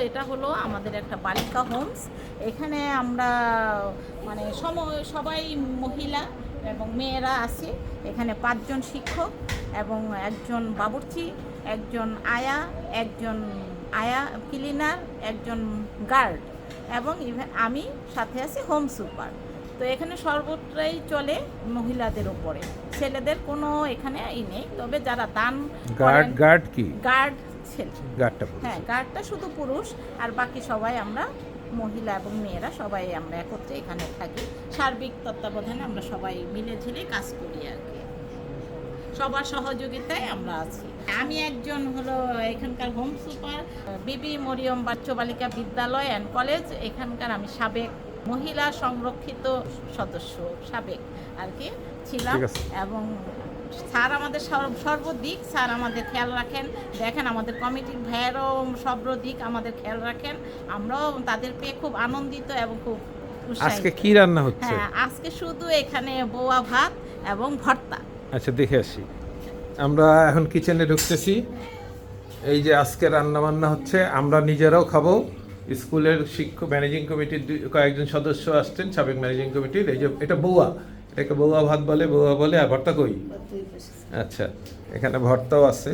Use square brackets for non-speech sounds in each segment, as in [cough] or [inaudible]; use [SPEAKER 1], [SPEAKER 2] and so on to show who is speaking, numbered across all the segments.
[SPEAKER 1] এটা হলো আমাদের একটা বালিকা হোমস এখানে আমরা মানে সময় সবাই মহিলা এবং মেয়েরা আছে। এখানে পাঁচজন শিক্ষক এবং একজন বাবুর্চি একজন আয়া একজন আয়া ক্লিনার একজন গার্ড এবং ইভেন আমি সাথে আছি হোম সুপার তো এখানে সর্বত্রই চলে মহিলাদের উপরে। ছেলেদের কোনো এখানে ই নেই তবে যারা দান
[SPEAKER 2] গার্ড গার্ড কি?
[SPEAKER 1] গার্ড ছেলে।
[SPEAKER 2] গার্ডটা
[SPEAKER 1] হ্যাঁ গার্ডটা শুধু পুরুষ আর বাকি সবাই আমরা মহিলা এবং মেয়েরা সবাই আমরা একত্রে এখানে থাকি। সার্বিক তত্ত্বাবধানে আমরা সবাই মিলে ঝিলে কাজ করি আর কি। সবার সহযোগিতায় আমরা আছি। আমি একজন হলো এখানকার হোম সুপার বিবি মরিয়ম বাচ্চ বালিকা বিদ্যালয় অ্যান্ড কলেজ এখানকার আমি সাবেক মহিলা সংরক্ষিত সদস্য সাবেক আর কি ছিলাম এবং স্যার আমাদের সর্ব- সর্বদিক স্যার আমাদের খেয়াল রাখেন। দেখেন আমাদের কমিটির ভাইয়েরও সর্বদিক আমাদের খেয়াল রাখেন। আমরাও তাদের পেয়ে খুব আনন্দিত এবং খুব
[SPEAKER 2] আজকে কি রান্না হচ্ছে?
[SPEAKER 1] হ্যাঁ আজকে শুধু এখানে বোয়া ভাত এবং ভর্তা।
[SPEAKER 2] আচ্ছা দেখে আসি। আমরা এখন কিচেনে ঢুকতেছি। এই যে আজকে রান্না বান্না হচ্ছে আমরা নিজেরাও খাব। স্কুলের শিক্ষক ম্যানেজিং কমিটির দুই- কয়েকজন সদস্য আসছেন সাবেক ম্যানেজিং কমিটির এই যে এটা বৌয়া এটাকে বৌয়া ভাত বলে বৌয়া বলে আর ভর্তা কই? আচ্ছা এখানে ভর্তাও আছে।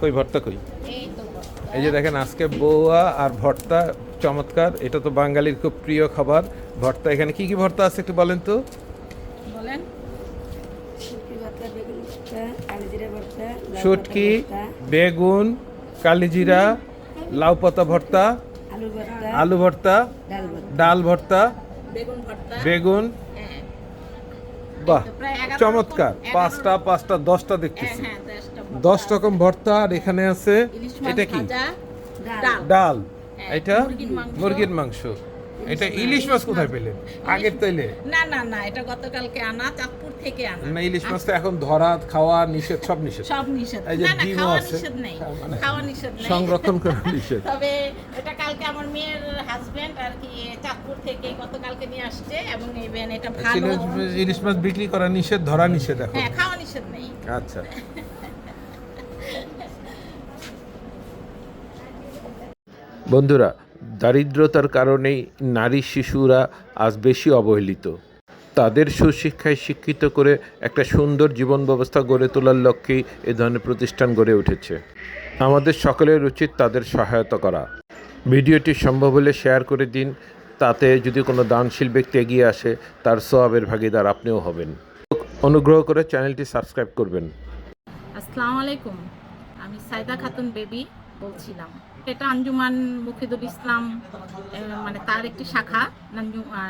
[SPEAKER 2] কই ভর্তা কই?
[SPEAKER 1] এই তো ভর্তা।
[SPEAKER 2] এই যে দেখেন আজকে বৌয়া আর ভর্তা চমৎকার। এটা তো বাঙালির খুব প্রিয় খাবার। ভর্তা এখানে কি কি ভর্তা আছে একটু বলেন তো?
[SPEAKER 1] বলেন।
[SPEAKER 3] শুটকি বেগুন
[SPEAKER 2] কালিজিরা লাউ পাতা ভর্তা
[SPEAKER 3] আলু ভর্তা ডাল ভর্তা।
[SPEAKER 1] বেগুন ভর্তা। হ্যাঁ।
[SPEAKER 2] বাহ চমৎকার। পাঁচটা পাঁচটা দশটা
[SPEAKER 1] হ্যাঁ
[SPEAKER 2] দেখতেছি
[SPEAKER 1] হ্যাঁ ভর্তা।
[SPEAKER 2] দশ রকম ভর্তা আর এখানে আছে এটা কি?
[SPEAKER 3] ডাল।
[SPEAKER 1] হ্যাঁ,
[SPEAKER 2] এটা?
[SPEAKER 1] মুরগির মাংস।
[SPEAKER 2] এটা ইলিশ মাছ কোথায় পেলেন আগের তাইলে
[SPEAKER 1] না না না এটা গতকালকে আনা চাঁদপুর থেকে আনা।
[SPEAKER 2] না ইলিশ মাছ তো এখন ধরা খাওয়া নিষেধ সব নিষেধ।
[SPEAKER 1] সব নিষেধ।
[SPEAKER 2] এই যে
[SPEAKER 1] না না
[SPEAKER 2] ডিমও
[SPEAKER 1] খাওয়া
[SPEAKER 2] আছে।
[SPEAKER 1] নিষেধ নেই
[SPEAKER 2] মানে
[SPEAKER 1] খাওয়া নিষেধ নেই।
[SPEAKER 2] সংরক্ষণ করা নিষেধ। [laughs]
[SPEAKER 1] তবে এটা কালকে আমার মেয়ের হাজবেন্ড আর কি চাঁদপুর থেকে গতকালকে নিয়ে আসছে এবং ইভেন এটা ভালো
[SPEAKER 2] ইলিশ- ইলিশ মাছ বিক্রি করা নিষেধ ধরা নিষেধ এখন।
[SPEAKER 1] হ্যাঁ খাওয়া নিষেধ নেই।
[SPEAKER 2] আচ্ছা। [laughs] বন্ধুরা দারিদ্রতার কারণেই নারী শিশুরা আজ বেশি অবহেলিত। তাদের সুশিক্ষায় শিক্ষিত করে একটা সুন্দর জীবন ব্যবস্থা গড়ে তোলার লক্ষ্যেই এ ধরনের প্রতিষ্ঠান গড়ে উঠেছে। আমাদের সকলের উচিত তাদের সহায়তা করা। ভিডিওটি সম্ভব হলে শেয়ার করে দিন, তাতে যদি কোনো দানশীল ব্যক্তি এগিয়ে আসে, তার সোয়াবের ভাগিদার আপনিও হবেন। অনুগ্রহ করে চ্যানেলটি সাবস্ক্রাইব করবেন।
[SPEAKER 1] আসসালামু আলাইকুম, আমি সাইদা খাতুন বেবি বলছিলাম। এটা আঞ্জুমান মুফিদুল ইসলাম মানে তার একটি শাখা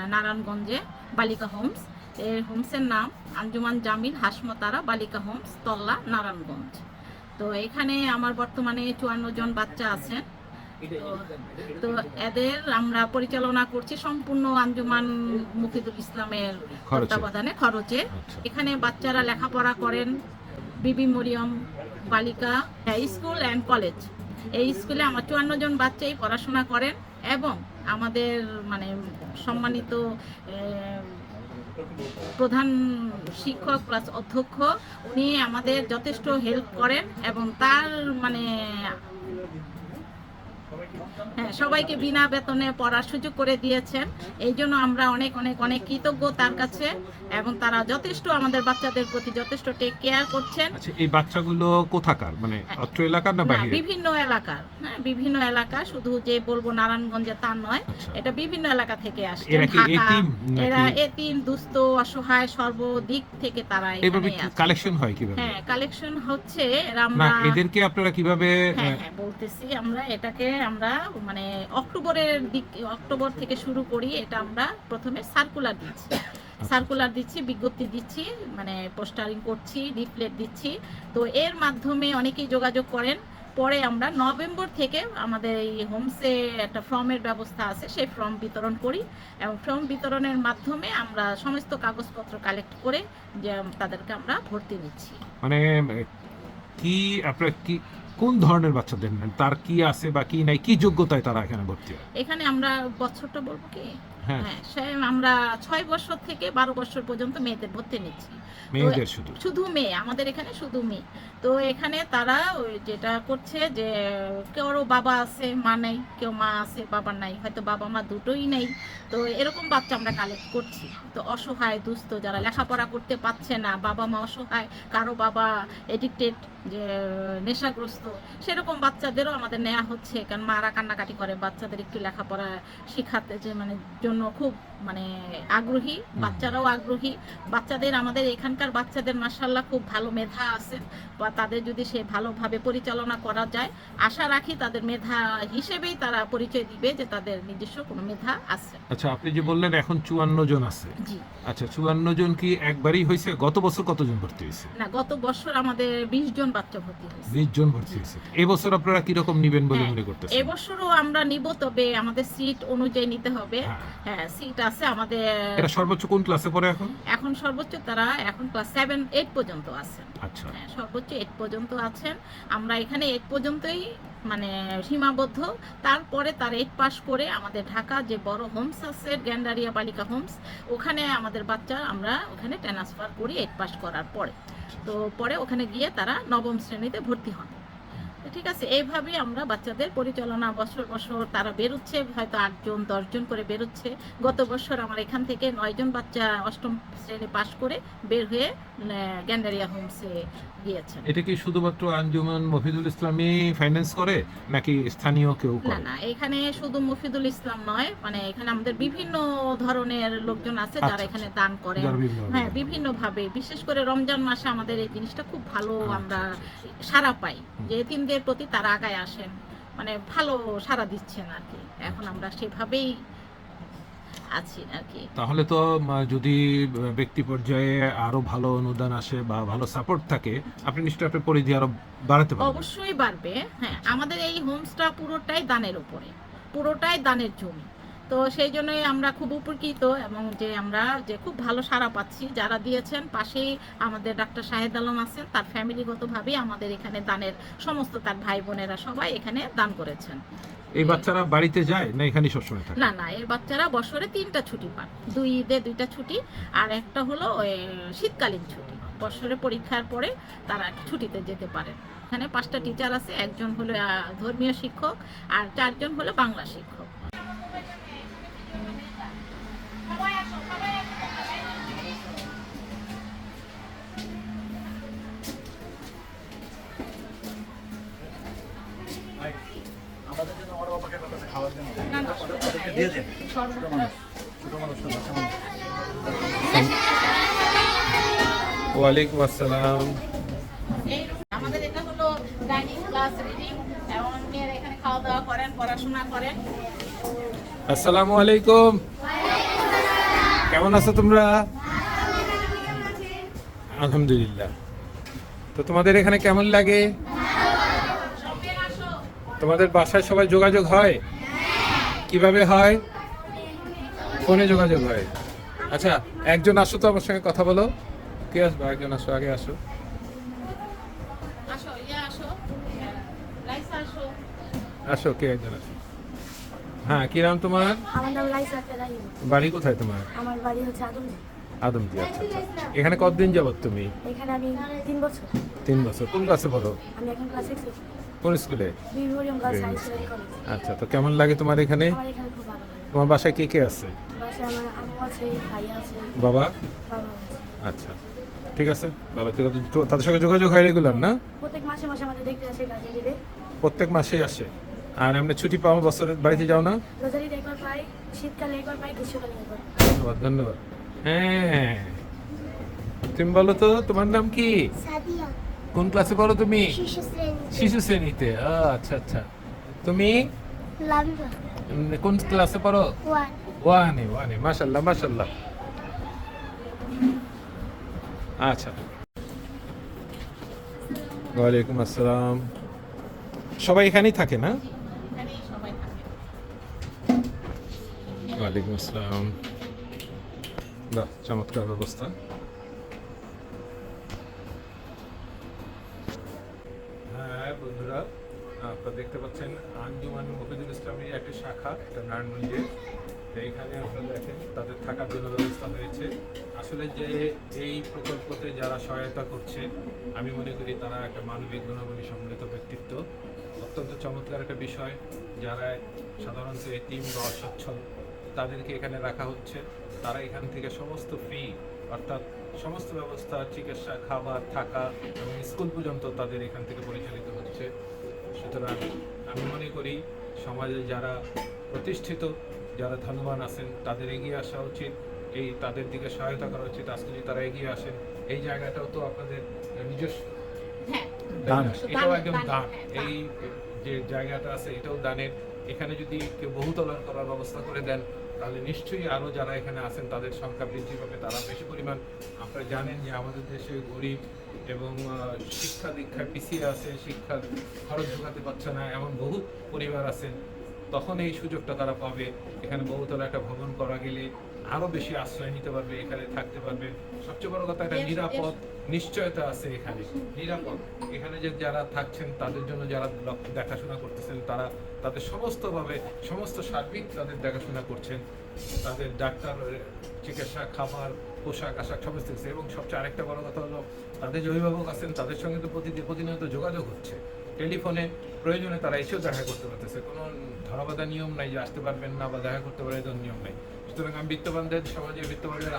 [SPEAKER 1] নারায়ণগঞ্জে বালিকা হোমস। এর হোমসের নাম আঞ্জুমান জামিল হাসমতারা বালিকা হোমস তল্লা নারায়ণগঞ্জ। তো এখানে আমার বর্তমানে চুয়ান্ন জন বাচ্চা আছেন। তো- এদের আমরা পরিচালনা করছি সম্পূর্ণ আঞ্জুমান মুফিদুল ইসলামের তত্ত্বাবধানে খরচে।
[SPEAKER 2] আচ্ছা।
[SPEAKER 1] এখানে বাচ্চারা লেখাপড়া করেন। বিবি মরিয়ম বালিকা হাই স্কুল অ্যান্ড কলেজ। এই স্কুলে আমার চুয়ান্ন জন বাচ্চাই পড়াশোনা করেন এবং আমাদের মানে সম্মানিত প্রধান শিক্ষক প্লাস অধ্যক্ষ, উনি আমাদের যথেষ্ট হেল্প করেন এবং তার মানে হ্যাঁ সবাইকে বিনা বেতনে পড়ার সুযোগ করে দিয়েছেন। এই জন্য আমরা অনেক অনেক অনেক কৃতজ্ঞ তার কাছে এবং তারা যথেষ্ট আমাদের বাচ্চাদের প্রতি যথেষ্ট টেক কেয়ার করছেন।
[SPEAKER 2] আচ্ছা এই বাচ্চাগুলো কোথাকার? মানে অত্র এলাকার না বাইরে?
[SPEAKER 1] বিভিন্ন এলাকার। হ্যাঁ বিভিন্ন এলাকা। শুধু যে বলব নারায়ণগঞ্জে তা নয়
[SPEAKER 2] আচ্ছা।
[SPEAKER 1] এটা বিভিন্ন এলাকা থেকে আসছে
[SPEAKER 2] এরা এতিম
[SPEAKER 1] দুস্থ অসহায় সর্বদিক থেকে তারা
[SPEAKER 2] এভাবে কালেকশন হয় কীভাবে?
[SPEAKER 1] হ্যাঁ কালেকশন হচ্ছে এরা
[SPEAKER 2] না
[SPEAKER 1] আমরা
[SPEAKER 2] এদেরকে আপনারা কীভাবে
[SPEAKER 1] হ্যাঁ হ্যাঁ বলতেছি আমরা এটাকে আমরা মানে অক্টোবরের দিক, অক্টোবর থেকে শুরু করি, এটা আমরা প্রথমে সার্কুলার দিচ্ছি। সার্কুলার দিচ্ছি, বিজ্ঞপ্তি দিচ্ছি মানে পোস্টারিং করছি লিফলেট দিচ্ছি। তো এর মাধ্যমে অনেকেই যোগাযোগ করেন। পরে আমরা নভেম্বর থেকে আমাদের এই হোমসে একটা ফর্মের ব্যবস্থা আছে, সেই ফর্ম বিতরণ করি এবং ফর্ম বিতরণের মাধ্যমে আমরা সমস্ত কাগজপত্র কালেক্ট করে যে তাদেরকে আমরা ভর্তি নিচ্ছি।
[SPEAKER 2] মানে কি আপনারা কি কোন ধরনের বাচ্চাদের নেন তার কি আছে বা কি নাই? কি যোগ্যতায় তারা এখানে ভর্তি হয়?
[SPEAKER 1] এখানে আমরা বছরটা বলব কি?
[SPEAKER 2] হ্যাঁ।
[SPEAKER 1] হ্যাঁ আমরা ছয় বছর থেকে বারো বছর পর্যন্ত মেয়েদের ভর্তি নিচ্ছি।
[SPEAKER 2] মেয়েদের শুধু?
[SPEAKER 1] শুধু মেয়ে আমাদের এখানে শুধু মেয়ে। তো এখানে তারা ওই যেটা করছে যে কেউরও বাবা আছে মা নেই কেউ মা আছে বাবা নাই হয়তো বাবা মা দুটোই নেই। তো এরকম বাচ্চা আমরা কালেক্ট করছি। তো অসহায় দুস্থ যারা লেখাপড়া করতে পারছে না বাবা মা অসহায় কারও বাবা এডিক্টেড যে নেশাগ্রস্ত সেরকম বাচ্চাদেরও আমাদের নেওয়া হচ্ছে। কারণ মারা কান্নাকাটি করে বাচ্চাদের একটু লেখাপড়া শেখাতে যে মানে জন্য খুব মানে আগ্রহী বাচ্চারাও আগ্রহী। বাচ্চাদের আমাদের এখানকার বাচ্চাদের মাসাল্লাহ খুব ভালো মেধা আছে। বা তাদের যদি সে ভালোভাবে পরিচালনা করা যায় আশা রাখি তাদের মেধা হিসেবেই তারা পরিচয় দিবে যে তাদের নিজস্ব কোনো মেধা আছে।
[SPEAKER 2] আচ্ছা আপনি যে বললেন এখন চুয়ান্ন জন আছে।
[SPEAKER 1] জি।
[SPEAKER 2] আচ্ছা চুয়ান্ন জন কি একবারই হয়েছে? গত বছর কতজন ভর্তি হয়েছে?
[SPEAKER 1] না গত বছর আমাদের বিশ জন বাচ্চা ভর্তি হয়েছে।
[SPEAKER 2] বিশ জন ভর্তি হয়েছে। এবছর আপনারা কীরকম নিবেন বলে
[SPEAKER 1] হ্যাঁ,
[SPEAKER 2] মনে করতেছেন?
[SPEAKER 1] এবছরও আমরা নিব তবে আমাদের সিট অনুযায়ী নিতে হবে।
[SPEAKER 2] হ্যাঁ।
[SPEAKER 1] সিট আছে আমাদের
[SPEAKER 2] এটা সর্বোচ্চ কোন ক্লাসে পড়ে এখন?
[SPEAKER 1] এখন সর্বোচ্চ তারা এখন ক্লাস সেভেন এইট পর্যন্ত আছে
[SPEAKER 2] আচ্ছা।
[SPEAKER 1] হ্যাঁ, সর্বোচ্চ এইট পর্যন্ত আছেন। আমরা এখানে এইট পর্যন্তই মানে সীমাবদ্ধ। তারপরে তার এইট পাস করে আমাদের ঢাকা যে বড় হোমস আছে গ্যান্ডারিয়া বালিকা হোমস ওখানে আমাদের বাচ্চা আমরা ওখানে ট্রান্সফার করি এইট পাস করার পরে। তো পরে ওখানে গিয়ে তারা নবম শ্রেণীতে ভর্তি হন। ঠিক আছে এইভাবেই আমরা বাচ্চাদের পরিচালনা বছর বছর তারা বেরোচ্ছে হয়তো আটজন দশজন করে বেরোচ্ছে। গত বছর আমার এখান থেকে নয়জন বাচ্চা অষ্টম শ্রেণি পাশ করে বের হয়ে গ্যান্ডারিয়া হোমসে গিয়েছেন।
[SPEAKER 2] এটা কি শুধুমাত্র আঞ্জুমান মফিদুল ইসলামী ফাইন্যান্স করে নাকি স্থানীয় কেউ
[SPEAKER 1] না
[SPEAKER 2] করে?
[SPEAKER 1] না এখানে শুধু মুফিদুল ইসলাম নয় মানে এখানে আমাদের বিভিন্ন ধরনের লোকজন আছে যারা
[SPEAKER 2] আচ্ছা,
[SPEAKER 1] এখানে দান
[SPEAKER 2] যারা বিভিন্ন
[SPEAKER 1] হ্যাঁ
[SPEAKER 2] ভাবে।
[SPEAKER 1] বিভিন্ন ভাবে বিশেষ করে রমজান মাসে আমাদের এই জিনিসটা খুব ভালো
[SPEAKER 2] আচ্ছা,
[SPEAKER 1] আমরা সারা পাই। যে এতিমদের প্রতি তারা আগায় আসেন। মানে ভালো সারা দিচ্ছেন আর কি। এখন আমরা সেভাবেই আছি আর কি।
[SPEAKER 2] তাহলে তো যদি ব্যক্তি পর্যায়ে আরও ভালো অনুদান আসে বা ভালো সাপোর্ট থাকে আপনি নিশ্চয়ই আপনার পরিধি আরও বাড়াতে পারবেন।
[SPEAKER 1] অবশ্যই বাড়বে হ্যাঁ। আমাদের এই হোমসটা পুরোটাই দানের উপরে পুরোটাই দানের জমি। তো সেই জন্যই আমরা খুব উপকৃত এবং যে আমরা যে খুব ভালো সাড়া পাচ্ছি যারা দিয়েছেন পাশেই আমাদের ডাক্তার শাহেদ আলম আছেন তার ফ্যামিলিগতভাবেই আমাদের এখানে দানের সমস্ত তার ভাই বোনেরা সবাই এখানে দান করেছেন।
[SPEAKER 2] এই বাচ্চারা বাড়িতে যায় না এখানে সবসময় থাকে?
[SPEAKER 1] না না এর বাচ্চারা বছরে তিনটা ছুটি পান। দুই ঈদে দুইটা ছুটি আর একটা হলো ওই শীতকালীন ছুটি। বছরে পরীক্ষার পরে তারা ছুটিতে যেতে পারেন। এখানে পাঁচটা টিচার আছে একজন হলো ধর্মীয় শিক্ষক আর চারজন হলো বাংলা শিক্ষক।
[SPEAKER 2] ওয়ালাইকুম আসসালাম।
[SPEAKER 1] আমাদের এটা হলো ডাইনিং ক্লাস রিডিং এবং মেয়েরা এখানে খাওয়া দাওয়া করেন পড়াশোনা করেন।
[SPEAKER 2] আসসালামু আলাইকুম। কেমন আছো তোমরা? আলহামদুলিল্লাহ। তো তোমাদের এখানে কেমন লাগে? তোমাদের বাসায় সবাই যোগাযোগ হয়? কীভাবে হয়? ফোনে যোগাযোগ হয়। আচ্ছা একজন আসো তো আমার সঙ্গে কথা বলো। কে আসব? একজন আসো আগে আসো।
[SPEAKER 1] আসো ইয়ে আসো। রাইসা আসো।
[SPEAKER 2] আসো কে একজন আসো? হ্যাঁ কি নাম তোমার?
[SPEAKER 3] আমার নাম লাইসা ফেলাই
[SPEAKER 2] বাড়ি কোথায় তোমার?
[SPEAKER 3] আমার বাড়ি হচ্ছে আদম
[SPEAKER 2] আদমজি আচ্ছা আচ্ছা। এখানে কতদিন যাবত তুমি?
[SPEAKER 3] এখানে আমি তিন বছর।
[SPEAKER 2] তিন বছর। কোন ক্লাসে পড়ো?
[SPEAKER 3] আমি এখন ক্লাস সিক্স
[SPEAKER 2] কোন স্কুলে? আচ্ছা তো কেমন লাগে তোমার এখানে?
[SPEAKER 3] আমার
[SPEAKER 2] তোমার বাসায় কে কে আছে?
[SPEAKER 3] আমার
[SPEAKER 2] বাবা? আচ্ছা ঠিক আছে। বাবা তাদের সঙ্গে যোগাযোগ হয় রেগুলার না?
[SPEAKER 3] প্রত্যেক মাসে মাসে আমাদের দেখতে আসে কাজে
[SPEAKER 2] প্রত্যেক মাসেই আসে। আর এমনি ছুটি পাওয়া বছরের বাড়িতে যাও না? ধন্যবাদ ধন্যবাদ। হ্যাঁ। তুমি বলো তো তোমার নাম কি? কোন ক্লাসে পড়ো তুমি?
[SPEAKER 4] শিশু
[SPEAKER 2] শ্রেণীতে। আচ্ছা আচ্ছা। তুমি? কোন ক্লাসে পড়ো?
[SPEAKER 4] ওয়ানে।
[SPEAKER 2] ওয়ানে মাশাল্লাহ মাশাল্লাহ আচ্ছা। ওয়ালাইকুম আসসালাম। সবাই এখানেই থাকে না? ওয়ালাইকুম আসসালাম। বাহ চমৎকার ব্যবস্থা। বন্ধুরা, আপনারা দেখতে পাচ্ছেন আঞ্জুমান মফিদুল ইসলামের একটা শাখা, এটা নারায়ণগঞ্জে তো এখানে আপনারা দেখেন, তাদের থাকার জন্য ব্যবস্থা হয়েছে। আসলে যে এই প্রকল্পতে যারা সহায়তা করছে, আমি মনে করি তারা একটা মানবিক গুণাবলী সম্মিলিত ব্যক্তিত্ব। অত্যন্ত চমৎকার একটা বিষয়, যারা সাধারণত এতিম বা অসচ্ছল, তাদেরকে এখানে রাখা হচ্ছে। তারা এখান থেকে সমস্ত ফ্রি অর্থাৎ সমস্ত ব্যবস্থা, চিকিৎসা, খাবার, থাকা এবং স্কুল পর্যন্ত তাদের এখান থেকে পরিচালিত হচ্ছে সুতরাং আমি মনে করি সমাজে যারা প্রতিষ্ঠিত যারা ধনবান আছেন তাদের এগিয়ে আসা উচিত। এই তাদের দিকে সহায়তা করা উচিত। আজকে যদি তারা এগিয়ে আসেন এই জায়গাটাও তো আপনাদের নিজস্ব।
[SPEAKER 1] হ্যাঁ।
[SPEAKER 2] এটাও একদম
[SPEAKER 1] দান, হ্যাঁ, দান।
[SPEAKER 2] এই যে জায়গাটা আছে এটাও দানের। এখানে যদি কেউ বহুতলার করার ব্যবস্থা করে দেন তাহলে নিশ্চয়ই আরও যারা এখানে আছেন তাদের সংখ্যা বৃদ্ধি পাবে। তারা বেশি পরিমাণ। আপনারা জানেন যে আমাদের দেশে গরিব এবং শিক্ষা দীক্ষায় পিছিয়ে আছে শিক্ষার খরচ ঢোকাতে পারছে না এমন বহু পরিবার আছেন তখন এই সুযোগটা তারা পাবে। এখানে বহুতলা একটা ভবন করা গেলে আরও বেশি আশ্রয় নিতে পারবে এখানে থাকতে পারবে। সবচেয়ে বড় কথা একটা নিরাপদ নিশ্চয়তা আছে এখানে। নিরাপদ। এখানে যে যারা থাকছেন তাদের জন্য যারা দেখাশোনা করতেছেন তারা তাদের সমস্তভাবে সমস্ত সার্বিক তাদের দেখাশোনা করছেন। তাদের ডাক্তার চিকিৎসা খাবার পোশাক আশাক সমস্ত কিছু। এবং সবচেয়ে আরেকটা বড় কথা হলো, তাদের যে অভিভাবক আছেন, তাদের সঙ্গে তো প্রতিদিন প্রতিনিয়ত যোগাযোগ হচ্ছে। টেলিফোনে প্রয়োজনে তারা এসেও দেখা করতে পারতেছে। কোনো ধরাবাধা নিয়ম নাই যে আসতে পারবেন না বা দেখা করতে এরকম নিয়ম নাই। সুতরাং আমি বিত্তবানদের সমাজে বিত্তবানদের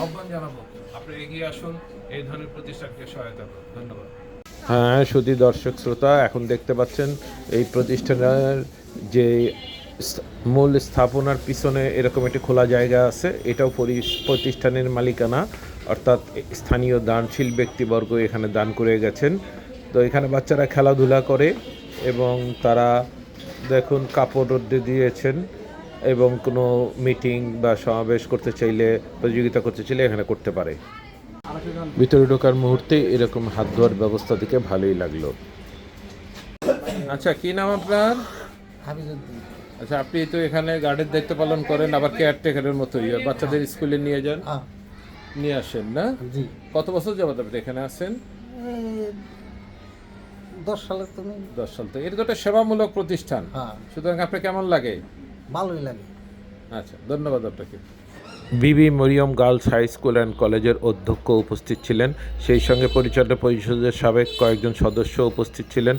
[SPEAKER 2] আহ্বান জানাব, আপনি এগিয়ে আসুন, এই ধরনের প্রতিষ্ঠানকে সহায়তা করুন। ধন্যবাদ।
[SPEAKER 5] হ্যাঁ শুধু দর্শক শ্রোতা, এখন দেখতে পাচ্ছেন এই প্রতিষ্ঠানের যে মূল স্থাপনার পিছনে এরকম একটি খোলা জায়গা আছে। এটাও পরি- প্রতিষ্ঠানের মালিকানা। অর্থাৎ স্থানীয় দানশীল ব্যক্তিবর্গ এখানে দান করে গেছেন। তো এখানে বাচ্চারা খেলাধুলা করে এবং তারা দেখুন কাপড় রোদ্দে দিয়েছেন এবং কোনো মিটিং বা সমাবেশ করতে চাইলে প্রতিযোগিতা করতে চাইলে এখানে করতে পারে। ভিতরে ঢোকার মুহূর্তে এরকম হাত ধোয়ার ব্যবস্থা থেকে ভালোই লাগল। আচ্ছা কি নাম আপনার? আচ্ছা আপনি তো এখানে গার্ডের দায়িত্ব পালন করেন আবার কেয়ারটেকারের মতোই বাচ্চাদের স্কুলে নিয়ে যান?
[SPEAKER 6] হ্যাঁ।
[SPEAKER 5] নিয়ে আসেন না?
[SPEAKER 6] জি।
[SPEAKER 5] কত বছর যাবত আপনি এখানে আছেন?
[SPEAKER 6] এই দশ সালে তুমি
[SPEAKER 5] দশ সাল থেকে এটা তো একটা সেবামূলক প্রতিষ্ঠান।
[SPEAKER 6] হ্যাঁ।
[SPEAKER 5] সুতরাং আপনার কেমন লাগে?
[SPEAKER 6] ভালোই লাগে।
[SPEAKER 5] আচ্ছা ধন্যবাদ আপনাকে। Bibi Mariam girls high school and কলেজের অধ্যক্ষ উপস্থিত ছিলেন। সেই সঙ্গে পরিচালনা পরিষদের সাবেক কয়েকজন সদস্য উপস্থিত ছিলেন।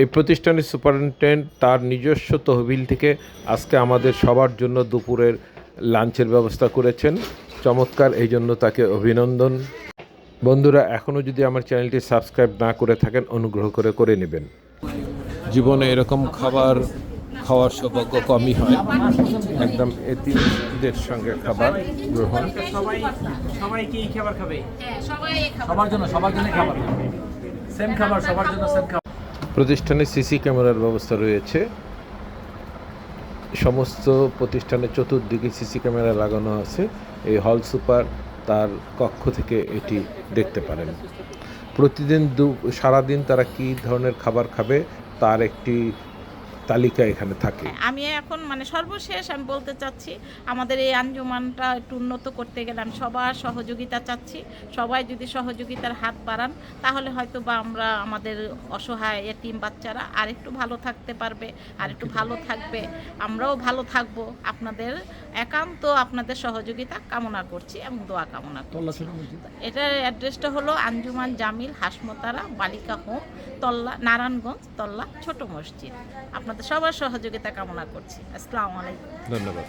[SPEAKER 5] এই প্রতিষ্ঠানের সুপারিনটেন্ডেন্ট তার নিজস্ব তহবিল থেকে আজকে আমাদের সবার জন্য দুপুরের লাঞ্চের ব্যবস্থা করেছেন। চমৎকার এই জন্য তাকে অভিনন্দন। বন্ধুরা এখনও যদি আমার চ্যানেলটি সাবস্ক্রাইব না করে থাকেন অনুগ্রহ করে করে নেবেন। জীবনে এরকম খাবার খাওয়ার সৌভাগ্য কমই হয়। একদম এতিমদের সঙ্গে খাবার গ্রহণ।
[SPEAKER 7] সবাই কি খাবার খাবে?
[SPEAKER 1] হ্যাঁ সবাই খাবার
[SPEAKER 7] সবার জন্য সবার জন্য খাবার সেম খাবার সবার জন্য সেম খাবার।
[SPEAKER 5] প্রতিষ্ঠানে সিসি ক্যামেরার ব্যবস্থা রয়েছে। সমস্ত প্রতিষ্ঠানের চতুর্দিকে সিসি ক্যামেরা লাগানো আছে। এই হল সুপার তার কক্ষ থেকে এটি দেখতে পারেন। প্রতিদিন দু সারাদিন তারা কী ধরনের খাবার খাবে, তার একটি তালিকা এখানে থাকে।
[SPEAKER 1] হ্যাঁ, আমি এখন মানে সর্বশেষ আমি বলতে চাচ্ছি আমাদের এই আঞ্জুমানটা একটু উন্নত করতে গেলে আমি সবার সহযোগিতা চাচ্ছি। সবাই যদি সহযোগিতার হাত বাড়ান তাহলে হয়তো বা আমরা আমাদের অসহায় এতিম বাচ্চারা আর একটু ভালো থাকতে পারবে আর একটু ভালো থাকবে। আমরাও ভালো থাকব। আপনাদের একান্ত আপনাদের সহযোগিতা কামনা করছি এবং দোয়া কামনা করছি। এটার অ্যাড্রেসটা হলো আঞ্জুমান জামিল হাসমতারা বালিকা হোম তল্লা নারায়ণগঞ্জ তল্লা ছোট মসজিদ। আপনাদের সবার সহযোগিতা কামনা করছি। আসসালামু আলাইকুম।
[SPEAKER 5] ধন্যবাদ।